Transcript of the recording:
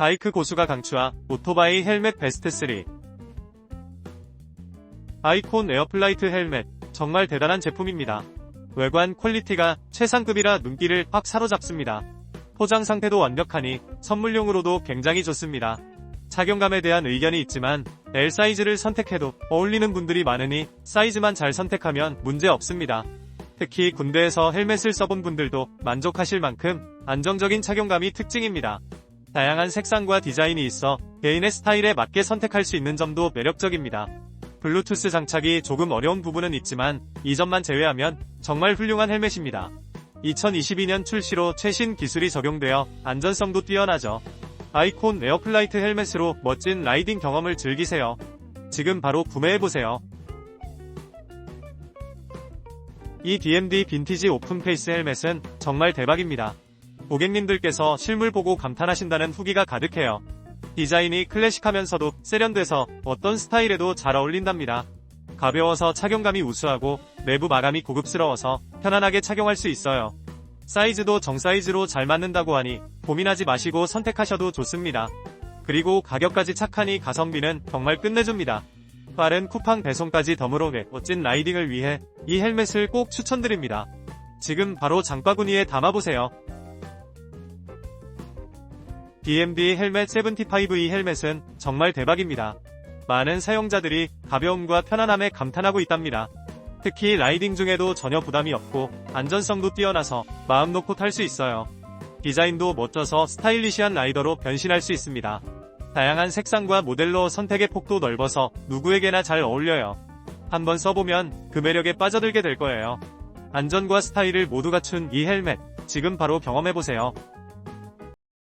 바이크 고수가 강추한 오토바이 헬멧 베스트 3 아이콘 에어플라이트 헬멧 정말 대단한 제품입니다. 외관 퀄리티가 최상급이라 눈길을 확 사로잡습니다. 포장 상태도 완벽하니 선물용으로도 굉장히 좋습니다. 착용감에 대한 의견이 있지만 L 사이즈를 선택해도 어울리는 분들이 많으니 사이즈만 잘 선택하면 문제 없습니다. 특히 군대에서 헬멧을 써본 분들도 만족하실 만큼 안정적인 착용감이 특징입니다. 다양한 색상과 디자인이 있어 개인의 스타일에 맞게 선택할 수 있는 점도 매력적입니다. 블루투스 장착이 조금 어려운 부분은 있지만 이 점만 제외하면 정말 훌륭한 헬멧입니다. 2022년 출시로 최신 기술이 적용되어 안전성도 뛰어나죠. 아이콘 에어플라이트 헬멧으로 멋진 라이딩 경험을 즐기세요. 지금 바로 구매해보세요. 이 DMD 빈티지 오픈 페이스 헬멧은 정말 대박입니다. 고객님들께서 실물 보고 감탄하신다는 후기가 가득해요. 디자인이 클래식하면서도 세련돼서 어떤 스타일에도 잘 어울린답니다. 가벼워서 착용감이 우수하고 내부 마감이 고급스러워서 편안하게 착용할 수 있어요. 사이즈도 정사이즈로 잘 맞는다고 하니 고민하지 마시고 선택하셔도 좋습니다. 그리고 가격까지 착하니 가성비는 정말 끝내줍니다. 빠른 쿠팡 배송까지 덤으로 멋진 라이딩을 위해 이 헬멧을 꼭 추천드립니다. 지금 바로 장바구니에 담아보세요. DMD 헬멧 75E 헬멧은 정말 대박입니다. 많은 사용자들이 가벼움과 편안함에 감탄하고 있답니다. 특히 라이딩 중에도 전혀 부담이 없고 안전성도 뛰어나서 마음 놓고 탈 수 있어요. 디자인도 멋져서 스타일리시한 라이더로 변신할 수 있습니다. 다양한 색상과 모델로 선택의 폭도 넓어서 누구에게나 잘 어울려요. 한번 써보면 그 매력에 빠져들게 될 거예요. 안전과 스타일을 모두 갖춘 이 헬멧, 지금 바로 경험해보세요.